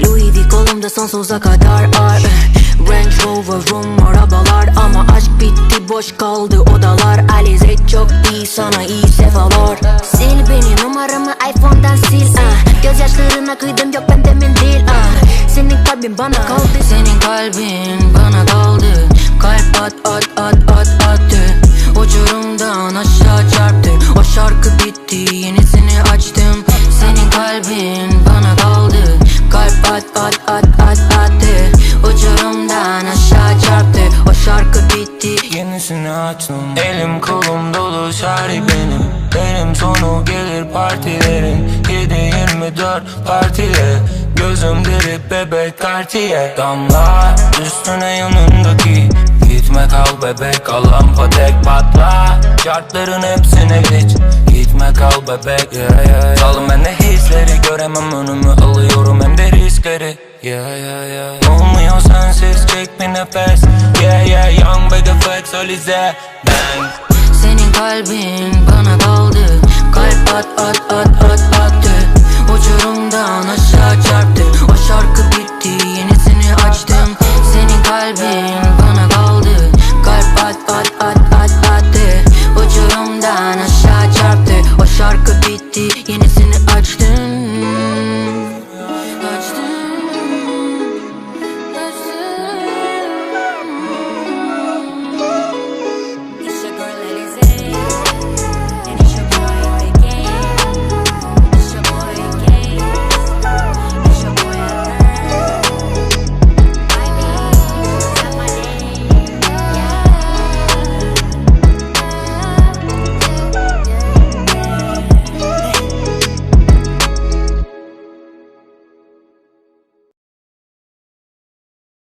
Louis V kolumda sonsuza kadar ar Range Rover'um arabalar Ama aşk bitti boş kaldı odalar Alize çok iyi sana iyi sefalar Sil beni numaramı iPhone'dan sil ah. Gözyaşlarına kıydım yok bende mendil ah. Senin kalbin bana kaldı Senin kalbin bana kaldı Kalp at at çarptı O şarkı bitti. Yenisini açtım. Elim kolum dolu şari benim. Benim sonu gelir partilerin 7-24 partile Gözüm deri bebek kartiye Damla üstüne yanındaki. Gitme kal bebek alan patek patla. Şartların hepsine geç. Gitme kal bebek yeah, yeah, yeah. Ben de hisleri göremem. Önümü alıyorum hem de riskleri. Yeah yeah yeah Olmuyor sensiz çek bir nefes Yeah yeah young big flex Alize Bang. Senin kalbin bana kaldı. Kalp at at at at attı. Uçurumdan aşağı çarptı. O şarkı bitti yenisini açtım. Senin kalbin